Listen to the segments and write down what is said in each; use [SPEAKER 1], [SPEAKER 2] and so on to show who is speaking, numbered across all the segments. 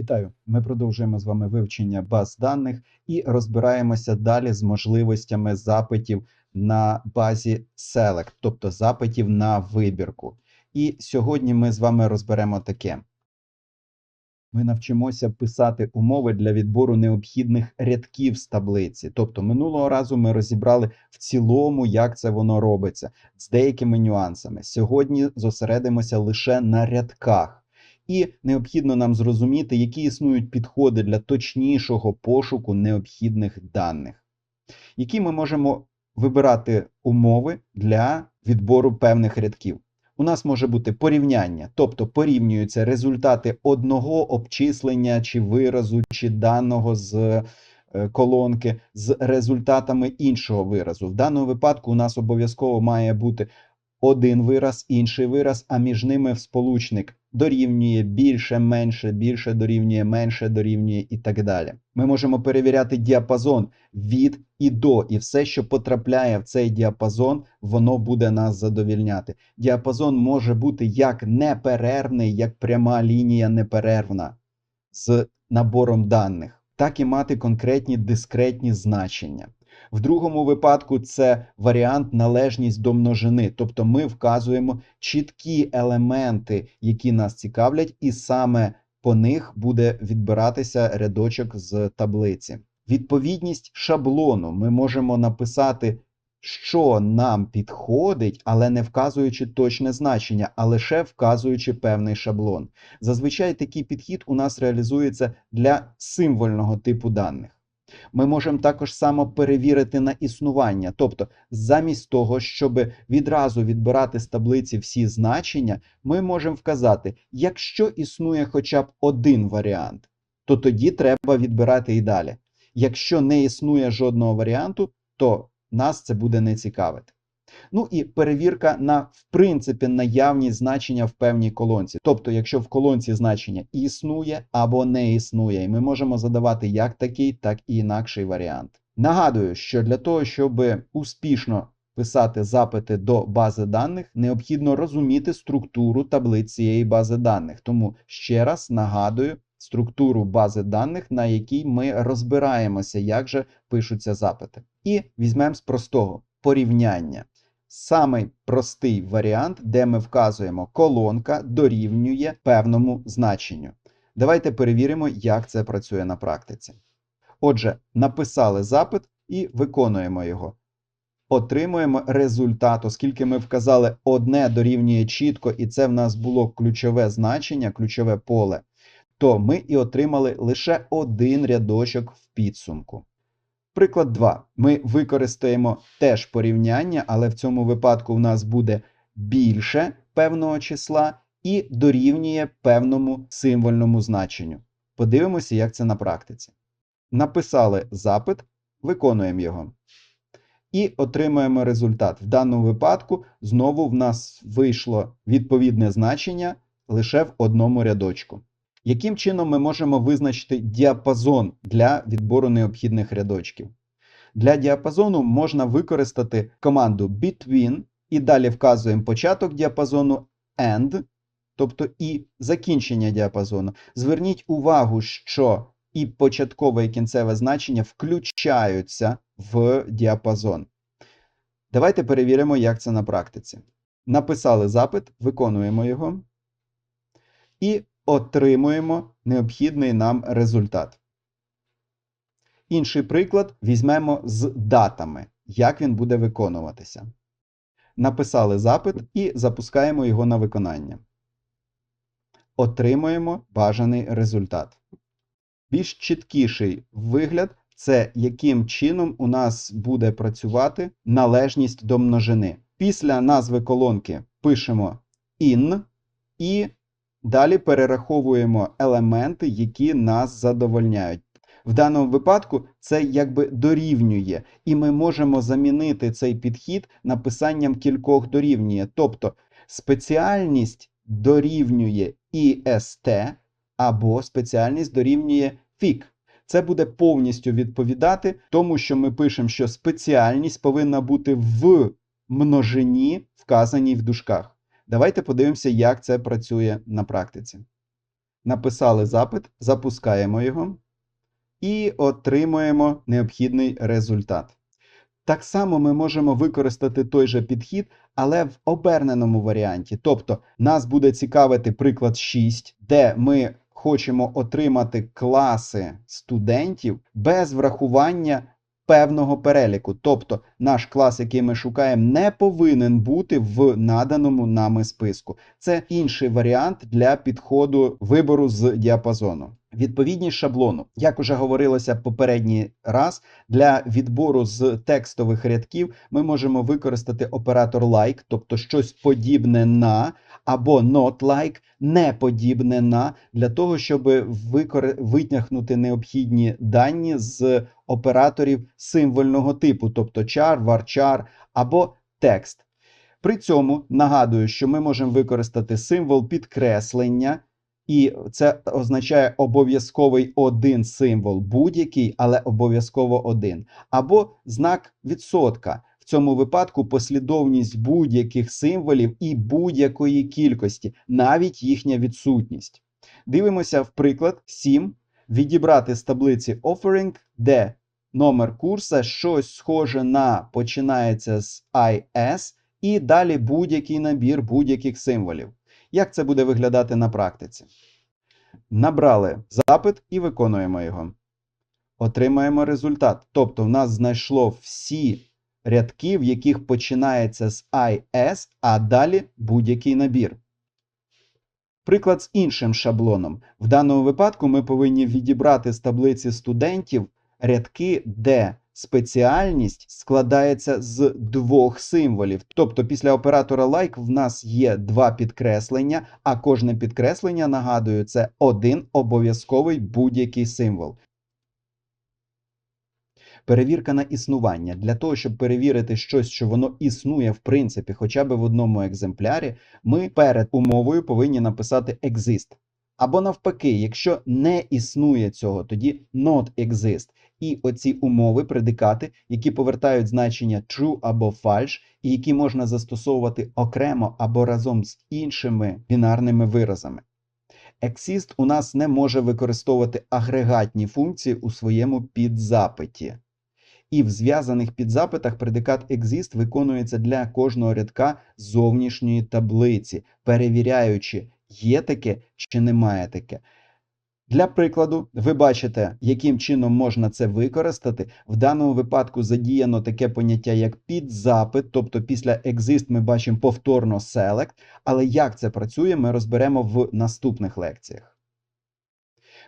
[SPEAKER 1] Вітаю! Ми продовжуємо з вами вивчення баз даних і розбираємося далі з можливостями запитів на базі Select, тобто запитів на вибірку. І сьогодні ми з вами розберемо таке. Ми навчимося писати умови для відбору необхідних рядків з таблиці. Тобто, минулого разу ми розібрали в цілому, як це воно робиться, з деякими нюансами. Сьогодні зосередимося лише на рядках. І необхідно нам зрозуміти, які існують підходи для точнішого пошуку необхідних даних, які ми можемо вибирати умови для відбору певних рядків. У нас може бути порівняння, тобто порівнюються результати одного обчислення чи виразу, чи даного з е, колонки з результатами іншого виразу. В даному випадку у нас обов'язково має бути один вираз, інший вираз, а між ними сполучник дорівнює більше, менше, більше дорівнює, менше дорівнює і так далі. Ми можемо перевіряти діапазон від і до, і все, що потрапляє в цей діапазон, воно буде нас задовільняти. Діапазон може бути як неперервний, як пряма лінія неперервна з набором даних, так і мати конкретні дискретні значення. В другому випадку це варіант належність до множини, тобто ми вказуємо чіткі елементи, які нас цікавлять, і саме по них буде відбиратися рядочок з таблиці. Відповідність шаблону ми можемо написати, що нам підходить, але не вказуючи точне значення, а лише вказуючи певний шаблон. Зазвичай такий підхід у нас реалізується для символьного типу даних. Ми можемо також само перевірити на існування. Тобто, замість того, щоб відразу відбирати з таблиці всі значення, ми можемо вказати, якщо існує хоча б один варіант, то тоді треба відбирати і далі. Якщо не існує жодного варіанту, то нас це буде не цікавити. Ну і перевірка на, в принципі, наявність значення в певній колонці. Тобто, якщо в колонці значення існує або не існує, і ми можемо задавати як такий, так і інакший варіант. Нагадую, що для того, щоб успішно писати запити до бази даних, необхідно розуміти структуру таблиць цієї бази даних. Тому ще раз нагадую структуру бази даних, на якій ми розбираємося, як же пишуться запити. І візьмемо з простого порівняння. Самий простий варіант, де ми вказуємо колонка дорівнює певному значенню. Давайте перевіримо, як це працює на практиці. Отже, написали запит і виконуємо його. Отримуємо результат, оскільки ми вказали одне дорівнює чітко, і це в нас було ключове значення, ключове поле, то ми і отримали лише один рядочок в підсумку. Приклад 2. Ми використаємо теж порівняння, але в цьому випадку у нас буде більше певного числа і дорівнює певному символьному значенню. Подивимося, як це на практиці. Написали запит, виконуємо його. І отримуємо результат. В даному випадку знову в нас вийшло відповідне значення лише в одному рядочку. Яким чином ми можемо визначити діапазон для відбору необхідних рядочків? Для діапазону можна використати команду between і далі вказуємо початок діапазону end, тобто і закінчення діапазону. Зверніть увагу, що і початкове і кінцеве значення включаються в діапазон. Давайте перевіримо, як це на практиці. Написали запит, виконуємо його. І отримуємо необхідний нам результат. Інший приклад візьмемо з датами, як він буде виконуватися. Написали запит і запускаємо його на виконання. Отримуємо бажаний результат. Більш чіткіший вигляд це яким чином у нас буде працювати належність до множини. Після назви колонки пишемо in і Далі перераховуємо елементи, які нас задовольняють. В даному випадку це якби дорівнює, і ми можемо замінити цей підхід написанням кількох дорівнює. Тобто спеціальність дорівнює IST або спеціальність дорівнює FIC. Це буде повністю відповідати тому, що ми пишемо, що спеціальність повинна бути в множині, вказаній в дужках. Давайте подивимося, як це працює на практиці. Написали запит, запускаємо його і отримуємо необхідний результат. Так само ми можемо використати той же підхід, але в оберненому варіанті. Тобто, нас буде цікавити приклад 6, де ми хочемо отримати класи студентів без врахування певного переліку. Тобто, наш клас, який ми шукаємо, не повинен бути в наданому нами списку. Це інший варіант для підходу вибору з діапазону. Відповідність шаблону, як уже говорилося попередній раз, для відбору з текстових рядків ми можемо використати оператор like, тобто щось подібне на, або not like, не подібне на, для того, щоб викор... витягнути необхідні дані з операторів символьного типу, тобто char, varchar або текст. При цьому нагадую, що ми можемо використати символ підкреслення. І це означає обов'язковий один символ, будь-який, але обов'язково один. Або знак відсотка. Цьому випадку послідовність будь-яких символів і будь-якої кількості, навіть їхня відсутність. Дивимося в приклад 7. Відібрати з таблиці Offering, де номер курса щось схоже на починається з IS, і далі будь-який набір будь-яких символів. Як це буде виглядати на практиці? Набрали запит і виконуємо його. Отримаємо результат. Тобто, в нас знайшло всі рядки, в яких починається з IS, а далі будь-який набір. Приклад з іншим шаблоном. В даному випадку ми повинні відібрати з таблиці студентів рядки, де спеціальність складається з двох символів. Тобто, після оператора like в нас є два підкреслення, а кожне підкреслення, нагадую, це один обов'язковий будь-який символ. Перевірка на існування. Для того, щоб перевірити щось, що воно існує в принципі, хоча б в одному екземплярі, ми перед умовою повинні написати exist. Або навпаки, якщо не існує цього, тоді not exist. І оці умови, предикати, які повертають значення true або false, і які можна застосовувати окремо або разом з іншими бінарними виразами. Exist у нас не може використовувати агрегатні функції у своєму підзапиті. І в зв'язаних підзапитах предикат exist виконується для кожного рядка зовнішньої таблиці, перевіряючи, є таке чи немає таке. Для прикладу, ви бачите, яким чином можна це використати. В даному випадку задіяно таке поняття, як підзапит, тобто після exist ми бачимо повторно select, але як це працює, ми розберемо в наступних лекціях.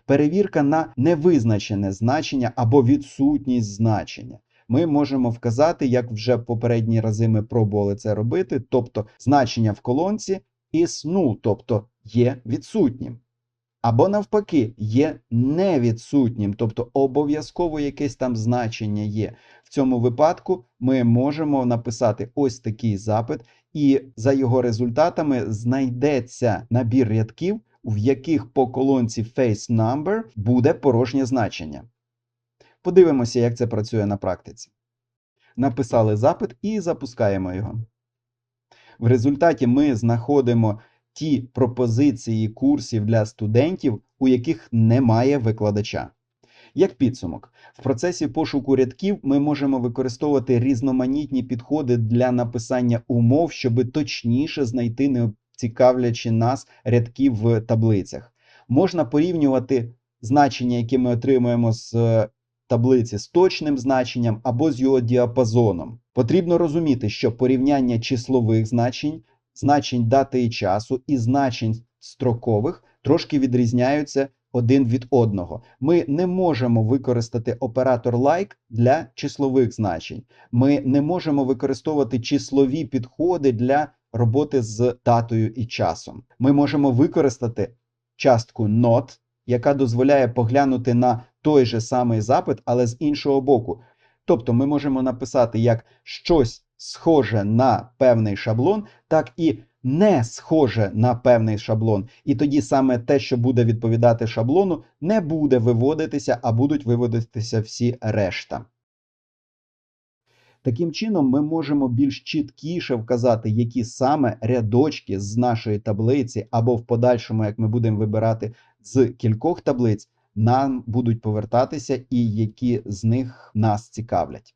[SPEAKER 1] Перевірка на невизначене значення або відсутність значення. Ми можемо вказати, як вже попередні рази ми пробували це робити, тобто значення в колонці is null, тобто є відсутнім. Або навпаки, є невідсутнім, тобто обов'язково якесь там значення є. В цьому випадку ми можемо написати ось такий запит, і за його результатами знайдеться набір рядків, в яких по колонці Face Number буде порожнє значення. Подивимося, як це працює на практиці. Написали запит і запускаємо його. В результаті ми знаходимо ті пропозиції курсів для студентів, у яких немає викладача. Як підсумок, в процесі пошуку рядків ми можемо використовувати різноманітні підходи для написання умов, щоб точніше знайти нецікавлячі нас рядки в таблицях. Можна порівнювати значення, які ми отримуємо з таблиці з точним значенням або з його діапазоном. Потрібно розуміти, що порівняння числових значень значень дати і часу і значень строкових трошки відрізняються один від одного. Ми не можемо використати оператор like для числових значень. Ми не можемо використовувати числові підходи для роботи з датою і часом. Ми можемо використати частку not, яка дозволяє поглянути на той же самий запит, але з іншого боку. Тобто ми можемо написати як щось схоже на певний шаблон, так і не схоже на певний шаблон. І тоді саме те, що буде відповідати шаблону, не буде виводитися, а будуть виводитися всі решта. Таким чином, ми можемо більш чіткіше вказати, які саме рядочки з нашої таблиці, або в подальшому, як ми будемо вибирати з кількох таблиць, нам будуть повертатися, і які з них нас цікавлять.